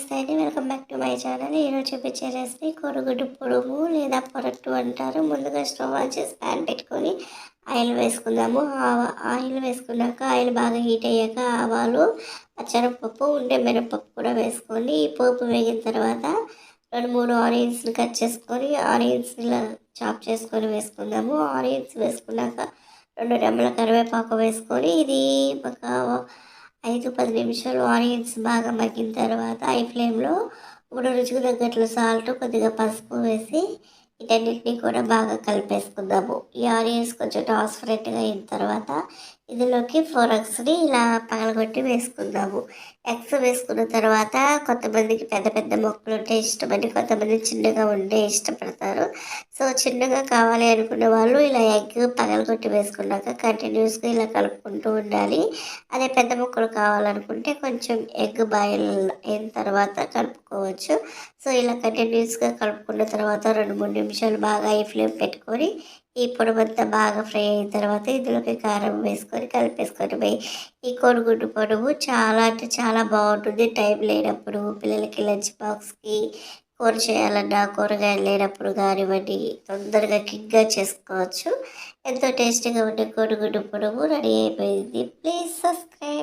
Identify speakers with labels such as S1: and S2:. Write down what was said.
S1: నమస్తే అండి. Welcome back to my channel. ఈరోజు చూపించే రెసిపీ కొరుగుడ్డు పొడుము లేదా పొరట్టు అంటారు. ముందుగా స్టవ్ ఆన్ చేసి ప్యాన్ పెట్టుకొని ఆయిల్ వేసుకుందాము. ఆ- ఆయిల్ వేసుకున్నాక ఆయిల్ బాగా హీట్ అయ్యాక ఆవాలు పచ్చనపప్పు ఉండే మినపప్పు కూడా వేసుకొని ఈ పోపు వేగిన తర్వాత రెండు మూడు ఆనియన్స్ని కట్ చేసుకొని ఆనియన్స్ చాప్ చేసుకొని వేసుకుందాము. ఆనియన్స్ వేసుకున్నాక రెండు రెమ్మల కరివేపాకు వేసుకొని ఇది ఒక ఐదు పది నిమిషాలు ఆనియన్స్ బాగా మగ్గిన తర్వాత ఐ ఫ్లేమ్లో ఇప్పుడు రుచికి తగ్గట్లు సాల్ట్ కొద్దిగా పసుపు వేసి వీటన్నిటిని కూడా బాగా కలిపేసుకుందాము. ఈ ఆనియన్స్ కొంచెం ట్రాన్స్పరెంట్గా అయిన తర్వాత ఇందులోకి ఫోర్ ఎగ్స్ని ఇలా పగలగొట్టి వేసుకుందాము. ఎగ్స్ వేసుకున్న తర్వాత కొంతమందికి పెద్ద పెద్ద మొక్కలు ఉంటే ఇష్టమని కొంతమంది చిన్నగా ఉండే ఇష్టపడతారు. సో చిన్నగా కావాలి అనుకున్న వాళ్ళు ఇలా ఎగ్ పగలగొట్టి వేసుకున్నాక కంటిన్యూస్గా ఇలా కలుపుకుంటూ ఉండాలి. అదే పెద్ద ముక్కలు కావాలనుకుంటే కొంచెం ఎగ్ బాయిల్ అయిన తర్వాత కలుపుకోవచ్చు. సో ఇలా కంటిన్యూస్గా కలుపుకున్న తర్వాత రెండు మూడు నిమిషాలు బాగా ఈ ఫ్లేమ్ పెట్టుకొని ఈ పొడవంతా బాగా ఫ్రై అయిన తర్వాత ఇందులోకి కారం వేసుకొని కలిపేసుకొని పోయి ఈ కోడిగుడ్డు పొడుము చాలా అంటే చాలా బాగుంటుంది. టైం లేనప్పుడు పిల్లలకి లంచ్ బాక్స్కి కూర చేయాలన్నా కూరగాయలు లేనప్పుడు కానివ్వండి తొందరగా కిక్గా చేసుకోవచ్చు. ఎంతో టేస్టీగా ఉండే కోడిగుడ్డు పొడుము రెడీ అయిపోయింది. Please subscribe.